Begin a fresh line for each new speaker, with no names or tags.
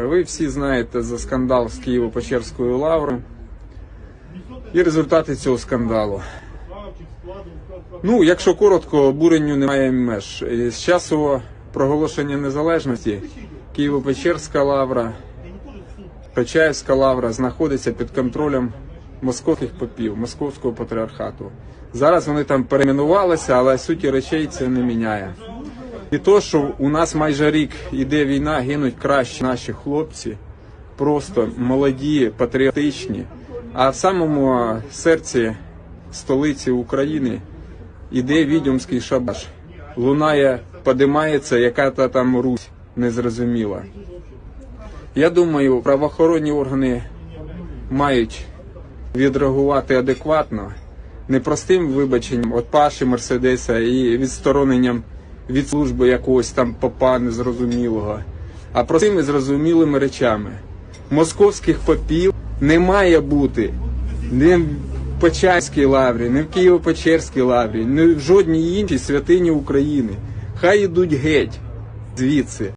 Ви всі знаєте за скандал з Києво-Печерською лаврою і результати цього скандалу. Ну, якщо коротко, обуренню немає меж. І З часу проголошення незалежності Києво-Печерська лавра, Печаївська лавра знаходиться під контролем московських попів, московського патріархату. Зараз вони там перейменувалися, але суті речей це не міняє. І то, що у нас майже рік іде війна, гинуть кращі наші хлопці, просто молоді, патріотичні. А в самому серці столиці України іде відьомський шабаш. Лунає, подимається яка та там Русь незрозуміла. Я думаю, правоохоронні органи мають відреагувати адекватно, не простим вибаченням від Паші Мерседеса і відстороненням від служби якогось там попа незрозумілого, а простими зрозумілими речами. Московських попів не має бути ні в Почаській лаврі, ні в Києво-Печерській лаврі, ні в жодній іншій святині України. Хай ідуть геть звідси.